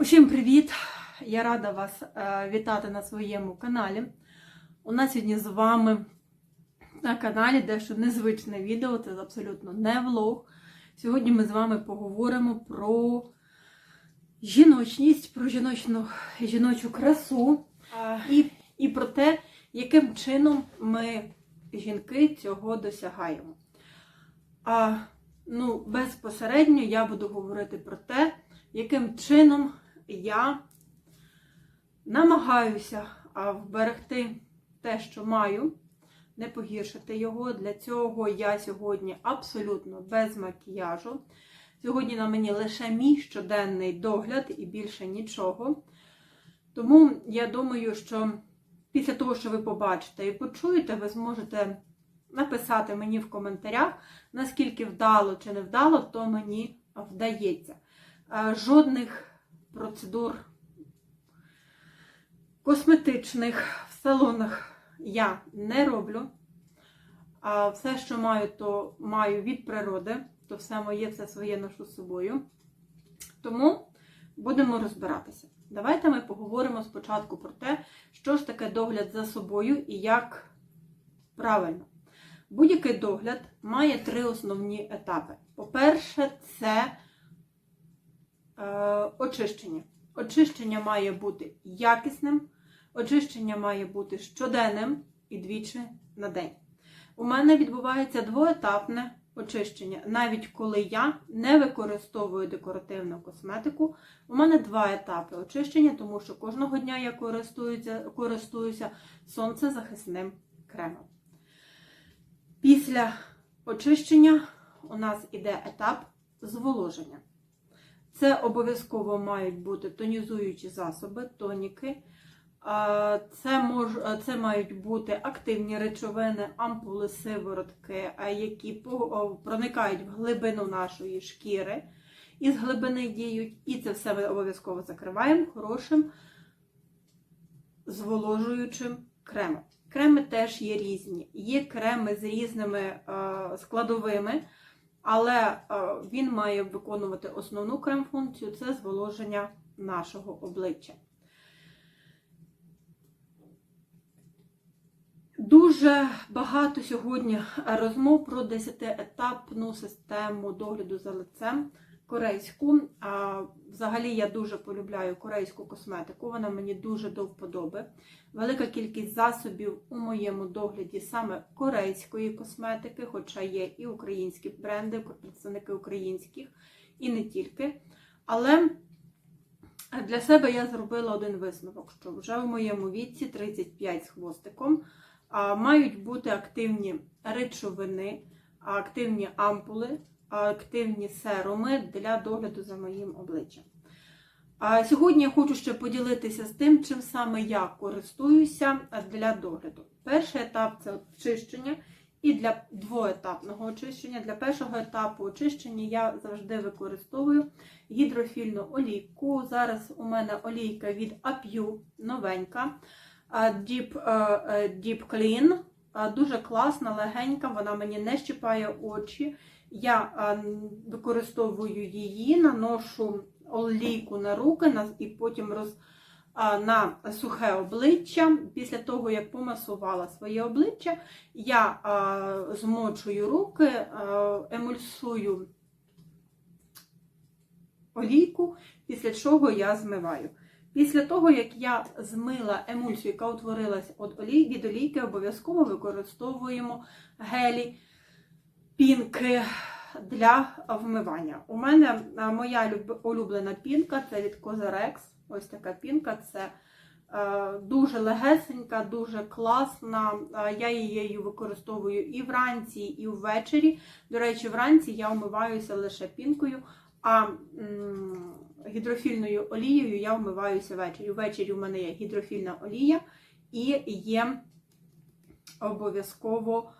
Усім привіт! Я рада вас е, вітати на своєму каналі. У нас сьогодні з вами на каналі дещо незвичне відео, це абсолютно не влог. Сьогодні ми з вами поговоримо про жіночність, про жіночну, жіночу красу і, і про те, яким чином ми, жінки, цього досягаємо. А, ну, безпосередньо я буду говорити про те, яким чином я намагаюся вберегти те, що маю, не погіршити його. Для цього я сьогодні абсолютно без макіяжу. Сьогодні на мені лише мій щоденний догляд і більше нічого. Тому я думаю, що після того, що ви побачите і почуєте, ви зможете написати мені в коментарях, наскільки вдало чи не вдало, то мені вдається. Е, Жодних процедур косметичних в салонах я не роблю. А все, що маю, то маю від природи, то все моє, все своє ношу з собою. Тому будемо розбиратися. Давайте ми поговоримо спочатку про те, що ж таке догляд за собою і як правильно. Будь-який догляд має три основні етапи. По-перше, це очищення. Очищення має бути якісним, очищення має бути щоденним і двічі на день. У мене відбувається двоетапне очищення. Навіть коли я не використовую декоративну косметику, у мене два етапи очищення, тому що кожного дня я користуюся, користуюся сонцезахисним кремом. Після очищення у нас іде етап зволоження. Це обов'язково мають бути тонізуючі засоби, тоніки. Це, мож, це мають бути активні речовини, ампули, сиворотки, які проникають в глибину нашої шкіри і з глибини діють. І це все ми обов'язково закриваємо хорошим зволожуючим кремом. Креми теж є різні. Є креми з різними складовими, але е, він має виконувати основну крем-функцію це зволоження нашого обличчя. Дуже багато сьогодні розмов про 10-етапну систему догляду за лицем корейську. А, Взагалі я дуже полюбляю корейську косметику, вона мені дуже до вподоби. Велика кількість засобів у моєму догляді саме корейської косметики, хоча є і українські бренди, представники українських, і не тільки. Але для себе я зробила один висновок, що вже в моєму віці 35 з хвостиком мають бути активні речовини, активні ампули, активні серуми для догляду за моїм обличчям. А Сьогодні я хочу ще поділитися з тим, чим саме я користуюся для догляду. Перший етап це очищення, і для двоетапного очищення. Для першого етапу очищення я завжди використовую гідрофільну олійку. Зараз у мене олійка від Apu новенька. Deep, Deep Clean. Дуже класна, легенька, вона мені не щипає очі. Я використовую її, наношу олійку на руки і потім роз, на сухе обличчя. Після того, як помасувала своє обличчя, я змочую руки, емульсую олійку, після чого я змиваю. Після того, як я змила емульсію, яка утворилась від олійки, обов'язково використовуємо гелі, пінки для вмивання. У мене моя улюблена пінка це від Cosrx. Ось така пінка. Це дуже легесенька, дуже класна. Я її використовую і вранці, і ввечері. До речі, вранці я вмиваюся лише пінкою, а гідрофільною олією я вмиваюся ввечері. Ввечері у мене є гідрофільна олія і є обов'язково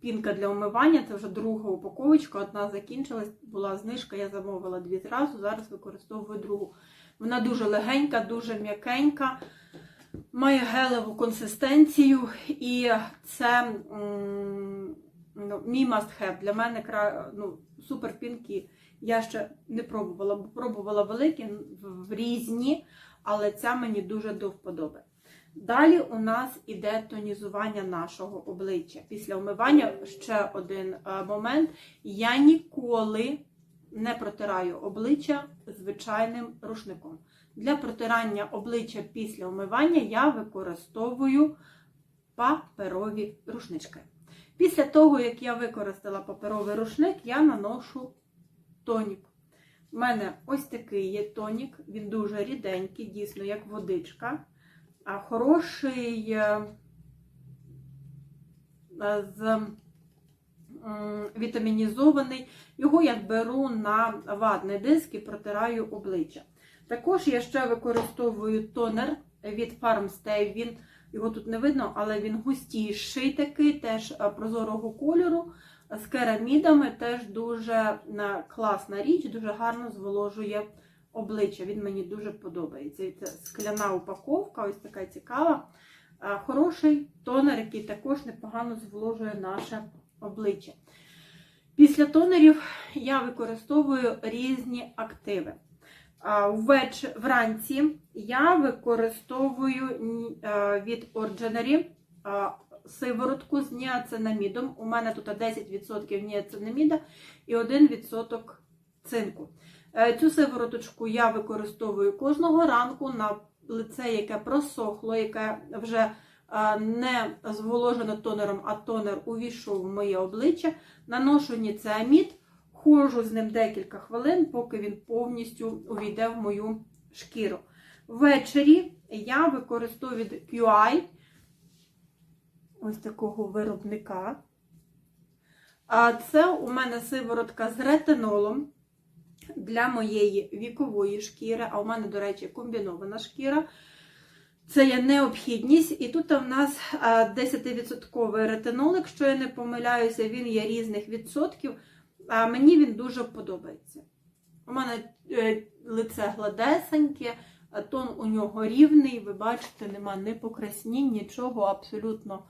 пінка для умивання. Це вже друга упаковочка. Одна закінчилась, була знижка, я замовила дві зразу, зараз використовую другу. Вона дуже легенька, дуже м'якенька, має гелеву консистенцію, і це ну, мій must have. Для мене ну, супер пінки Я ще не пробувала, бо пробувала великі в різні, але ця мені дуже до вподоби. Далі у нас іде тонізування нашого обличчя. Після вмивання ще один е, момент. Я ніколи не протираю обличчя звичайним рушником. Для протирання обличчя після вмивання я використовую паперові рушнички. Після того, як я використала паперовий рушник, я наношу тонік. У мене ось такий є тонік, він дуже ріденький, дійсно, як водичка. Хороший е, е, з вітамінізований. Його я беру на ватний диск і протираю обличчя. Також я ще використовую тонер від Farmstay. Він його тут не видно, але він густіший такий, теж е, прозорого кольору. З керамідами теж дуже класна річ, дуже гарно зволожує обличчя. Він мені дуже подобається. Це скляна упаковка, ось така цікава. Хороший тонер, який також непогано зволожує наше обличчя. Після тонерів я використовую різні активи. Вранці я використовую від Ordinary сиворотку з ніацинамідом. У мене тут 10% ніацинаміда і 1% цинку. Е, Цю сивороточку я використовую кожного ранку на лице, яке просохло, яке вже е, не зволожено тонером, а тонер увійшов в моє обличчя. Наношу ніцеамід, ходжу з ним декілька хвилин, поки він повністю увійде в мою шкіру. Ввечері я використовую від QI ось такого виробника. Це у мене сиворотка з ретинолом для моєї вікової шкіри, а у мене, до речі, комбінована шкіра. Це є необхідність. І тут у нас 10% ретинол, якщо я не помиляюся, він є різних відсотків. А мені він дуже подобається. У мене е, лице гладесеньке, тон у нього рівний. Ви бачите, нема ні покраснінь, нічого, абсолютно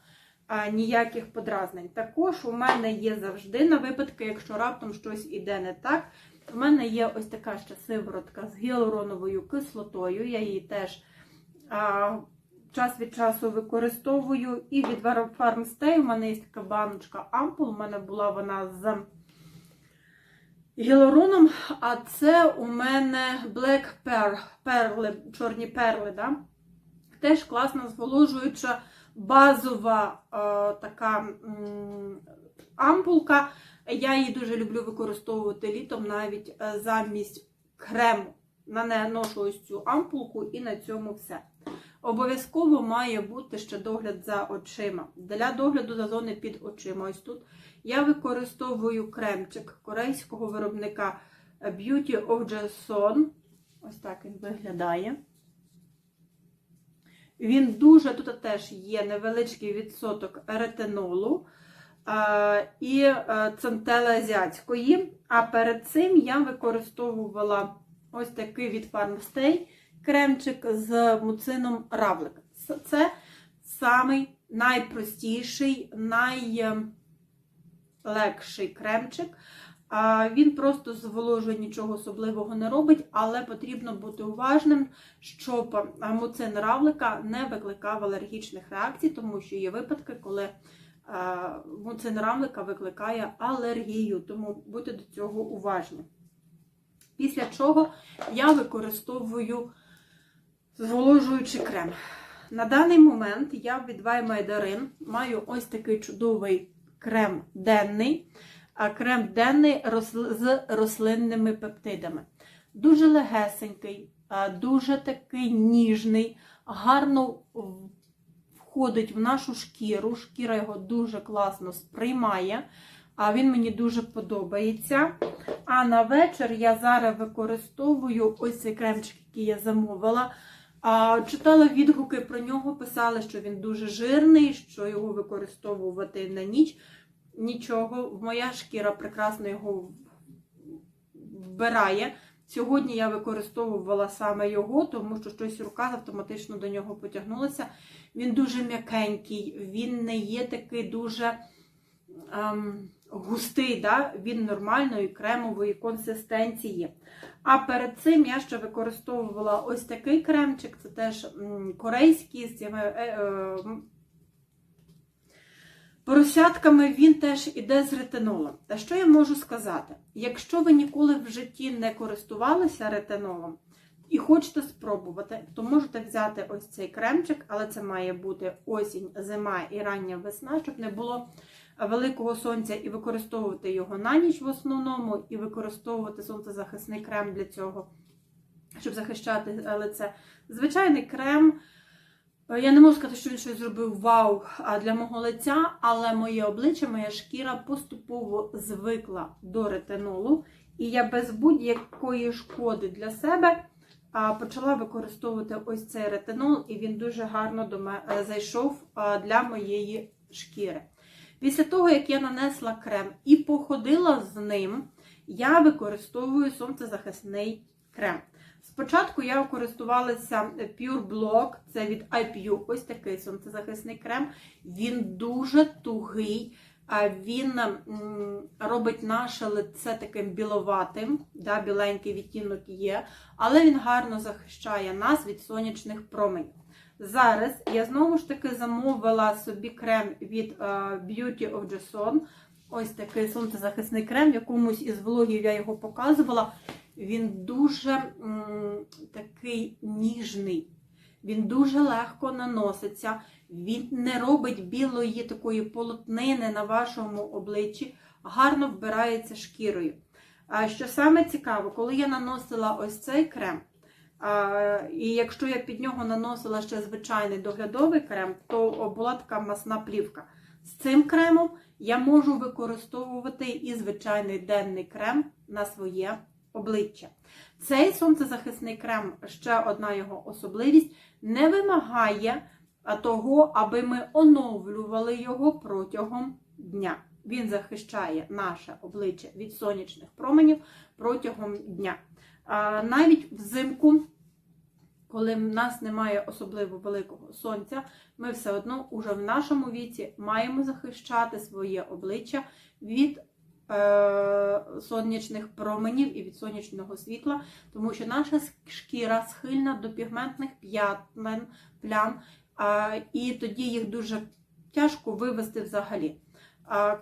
ніяких подразнень. Також у мене є завжди на випадки, якщо раптом щось іде не так. У мене є ось така ще сиворотка з гіалуроновою кислотою. Я її теж а, час від часу використовую. І від Farmstay у мене є така баночка ампул. У мене була вона з гіалуроном, а це у мене Black Pearl, перли, чорні перли. Да? Теж класна зволожуюча базова е, така м, ампулка. Я її дуже люблю використовувати літом навіть е, замість крему. Наношу ось цю ампулку і на цьому все. Обов'язково має бути ще догляд за очима. Для догляду за зони під очима. Ось тут я використовую кремчик корейського виробника Beauty of Jason. Ось так він виглядає. Він дуже, тут теж є невеличкий відсоток ретинолу е, і е, центели азіатської. А перед цим я використовувала ось такий від Farmstay кремчик з муцином равлик. Це- самий найпростіший, найлегший кремчик. Він просто зволожує, нічого особливого не робить, але потрібно бути уважним, щоб муцин равлика не викликав алергічних реакцій, тому що є випадки, коли муцин викликає алергію, тому будьте до цього уважні. Після чого я використовую зволожуючий крем. На даний момент я від Ваймайдарин маю ось такий чудовий крем денний. А крем денний з рослинними пептидами. Дуже легесенький, дуже такий ніжний, гарно входить в нашу шкіру. Шкіра його дуже класно сприймає. А він мені дуже подобається. А на вечір я зараз використовую ось цей кремчик, який я замовила. Читала відгуки про нього, писали, що він дуже жирний, що його використовувати на ніч. Нічого, моя шкіра прекрасно його вбирає. Сьогодні я використовувала саме його, тому що щось рука автоматично до нього потягнулася. Він дуже м'якенький, він не є такий дуже ем, густий, да? він нормальної кремової консистенції. А перед цим я ще використовувала ось такий кремчик, це теж корейський з цими е, е, поросятками, він теж іде з ретинолом. Та що я можу сказати? Якщо ви ніколи в житті не користувалися ретинолом і хочете спробувати, то можете взяти ось цей кремчик, але це має бути осінь, зима і рання весна, щоб не було великого сонця і використовувати його на ніч в основному, і використовувати сонцезахисний крем для цього, щоб захищати лице. Звичайний крем. Е, Я не можу сказати, що він щось зробив вау для мого лиця, але моє обличчя, моя шкіра поступово звикла до ретинолу, і я без будь-якої шкоди для себе почала використовувати ось цей ретинол, і він дуже гарно до мене зайшов для моєї шкіри. Після того, як я нанесла крем і походила з ним, я використовую сонцезахисний крем. Спочатку я користувалася Pure Block, це від IPU, ось такий сонцезахисний крем. Він дуже тугий, він робить наше лице таким біловатим, да, біленький відтінок є, але він гарно захищає нас від сонячних променів. Зараз я знову ж таки замовила собі крем від е, Beauty of Jason. Ось такий сонцезахисний крем, в якомусь із влогів я його показувала. Він дуже такий ніжний, він дуже легко наноситься, він не робить білої такої полотнини на вашому обличчі, гарно вбирається шкірою. А що саме цікаво, коли я наносила ось цей крем, і якщо я під нього наносила ще звичайний доглядовий крем, то була така масна плівка. З цим кремом я можу використовувати і звичайний денний крем на своє обличчя. Цей сонцезахисний крем, ще одна його особливість, не вимагає того, аби ми оновлювали його протягом дня. Він захищає наше обличчя від сонячних променів протягом дня. Навіть взимку, коли в нас немає особливо великого сонця, ми все одно уже в нашому віці маємо захищати своє обличчя від сонячних променів і від сонячного світла, тому що наша шкіра схильна до пігментних п'ятмен, плям, і тоді їх дуже тяжко вивести взагалі.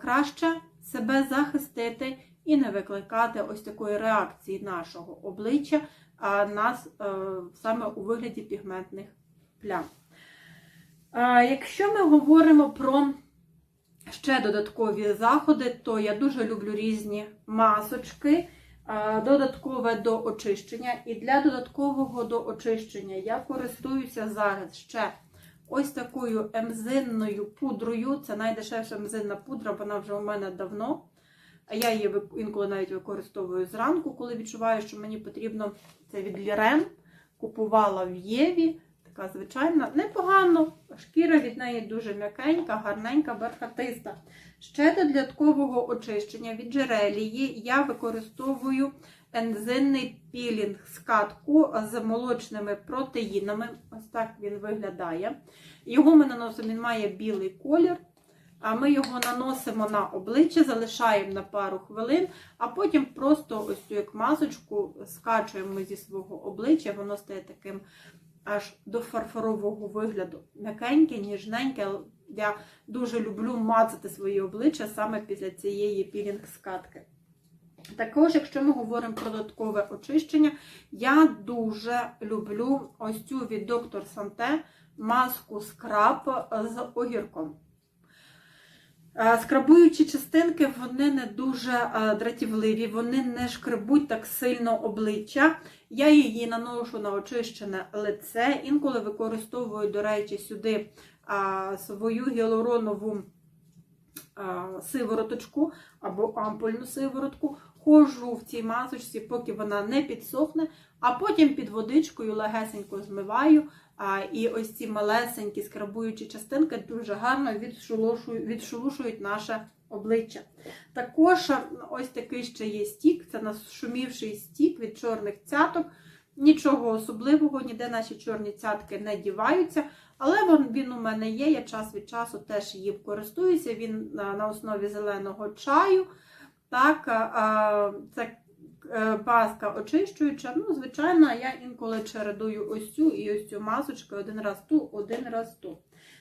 Краще себе захистити і не викликати ось такої реакції нашого обличчя нас е, саме у вигляді пігментних плям. Якщо ми говоримо про ще додаткові заходи, то я дуже люблю різні масочки, додаткове до очищення. І для додаткового до очищення я користуюся зараз ще ось такою емзинною пудрою. Це найдешевша емзинна пудра, вона вже у мене давно. Я її інколи навіть використовую зранку, коли відчуваю, що мені потрібно це від Лірен. Купувала в Єві. Така звичайна, непогано. Шкіра від неї дуже м'якенька, гарненька, бархатиста. Ще для додаткового очищення від джерелії я використовую ензинний пілінг з катку з молочними протеїнами. Ось так він виглядає. Його ми наносимо, він має білий колір. А ми його наносимо на обличчя, залишаємо на пару хвилин, а потім просто ось цю як масочку скачуємо зі свого обличчя, воно стає таким аж до фарфорового вигляду. М'якеньке, ніжненьке. Я дуже люблю мацати своє обличчя саме після цієї пілінг-скатки. Також, якщо ми говоримо про додаткове очищення, я дуже люблю ось цю від Dr. Санте маску скраб з огірком. Е, Скрабуючі частинки, вони не дуже е, дратівливі, вони не шкребуть так сильно обличчя. Я її наношу на очищене лице. Інколи використовую, до речі, сюди а, свою гіалуронову а, сивороточку або ампульну сиворотку. Ходжу в цій масочці, поки вона не підсохне, а потім під водичкою легесенько змиваю. А, і ось ці малесенькі скрабуючі частинки дуже гарно відшелушують наше обличчя. Також ось такий ще є стік, це нашумівший стік від чорних цяток. Нічого особливого, ніде наші чорні цятки не діваються, але він, у мене є. Я час від часу теж їм користуюся. Він на, основі зеленого чаю. Так, це е, паска очищуюча. Ну, звичайно, я інколи чередую ось цю і ось цю масочку один раз ту, один раз ту.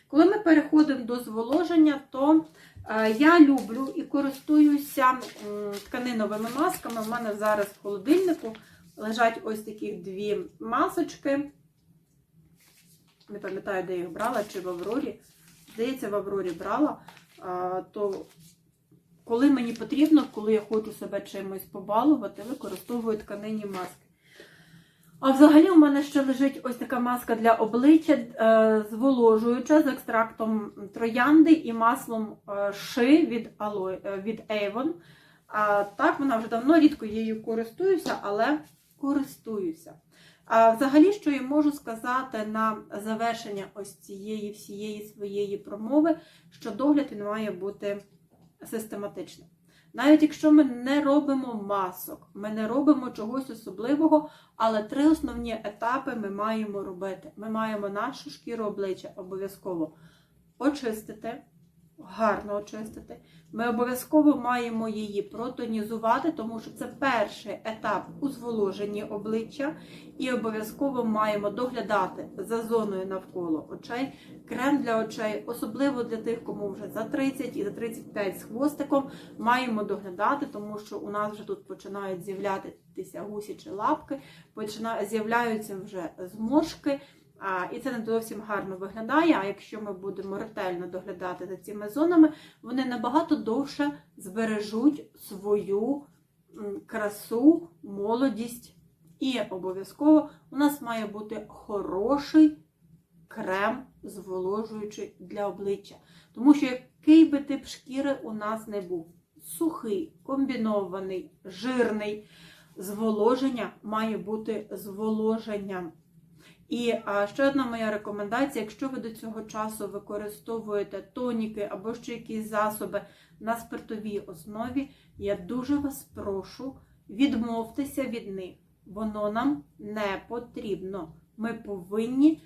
Коли ми переходимо до зволоження, то е, я люблю і користуюся тканиновими масками. У мене зараз в холодильнику лежать ось такі дві масочки. Не пам'ятаю, де їх брала, чи в Аврорі. Здається, в Аврорі брала. То коли мені потрібно, коли я хочу себе чимось побалувати, використовую тканинні маски. А взагалі у мене ще лежить ось така маска для обличчя е, зволожуюча з екстрактом троянди і маслом е, ши від, Alo- е, від Avon. А, так, вона вже давно рідко її користуюся, але користуюся. А взагалі, що я можу сказати на завершення ось цієї всієї своєї промови, що догляд він має бути систематичним. Навіть якщо ми не робимо масок, ми не робимо чогось особливого, але три основні етапи ми маємо робити. Ми маємо нашу шкіру обличчя обов'язково очистити, гарно очистити. Ми обов'язково маємо її протонізувати, тому що це перший етап у зволоженні обличчя, і обов'язково маємо доглядати за зоною навколо очей. Крем для очей, особливо для тих, кому вже за 30 і за 35 з хвостиком, маємо доглядати, тому що у нас вже тут починають з'являтися гусячі лапки, почина... з'являються вже зморшки. І це не зовсім гарно виглядає. А якщо ми будемо ретельно доглядати за цими зонами, вони набагато довше збережуть свою красу, молодість. І обов'язково у нас має бути хороший крем, зволожуючий для обличчя. Тому що який би тип шкіри у нас не був, сухий, комбінований, жирний, зволоження має бути зволоженням. І ще одна моя рекомендація: якщо ви до цього часу використовуєте тоніки або ще якісь засоби на спиртовій основі, я дуже вас прошу відмовтеся від них. Воно нам не потрібно. Ми повинні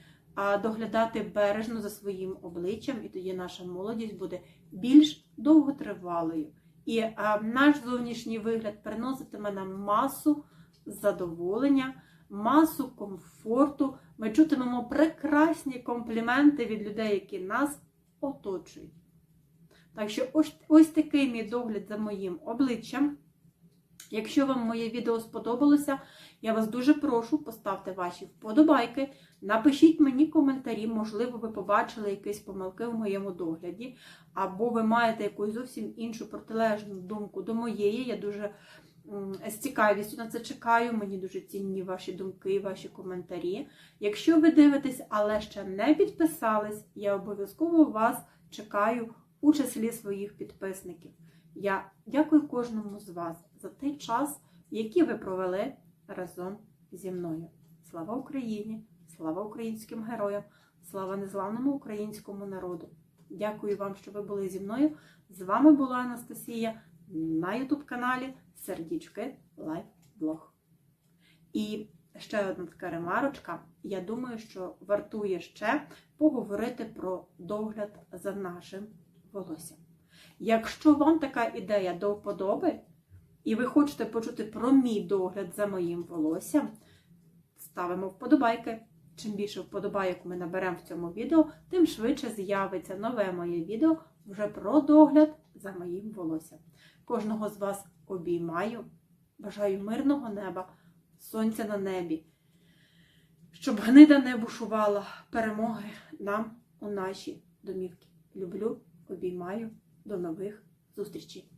доглядати бережно за своїм обличчям, і тоді наша молодість буде більш довготривалою. І наш зовнішній вигляд приноситиме нам масу задоволення, масу комфорту. Ми чутимемо прекрасні компліменти від людей, які нас оточують. Так що ось, ось такий мій догляд за моїм обличчям. Якщо вам моє відео сподобалося, я вас дуже прошу, поставте ваші вподобайки, напишіть мені коментарі, можливо, ви побачили якісь помилки в моєму догляді, або ви маєте якусь зовсім іншу протилежну думку до моєї. Я дуже з цікавістю на це чекаю. Мені дуже цінні ваші думки, ваші коментарі. Якщо ви дивитесь, але ще не підписались, я обов'язково вас чекаю у числі своїх підписників. Я дякую кожному з вас за той час, який ви провели разом зі мною. Слава Україні! Слава українським героям! Слава незламному українському народу! Дякую вам, що ви були зі мною. З вами була Анастасія на YouTube каналі Сердічки Лайф Блог. І ще одна така ремарочка. Я думаю, що вартує ще поговорити про догляд за нашим волоссям. Якщо вам така ідея до вподоби, і ви хочете почути про мій догляд за моїм волоссям, ставимо вподобайки. Чим більше вподобайок ми наберемо в цьому відео, тим швидше з'явиться нове моє відео вже про догляд за моїм волоссям. Кожного з вас обіймаю, бажаю мирного неба, сонця на небі, щоб гнида не бушувала, перемоги нам у наші домівки. Люблю, обіймаю. До нових зустрічей!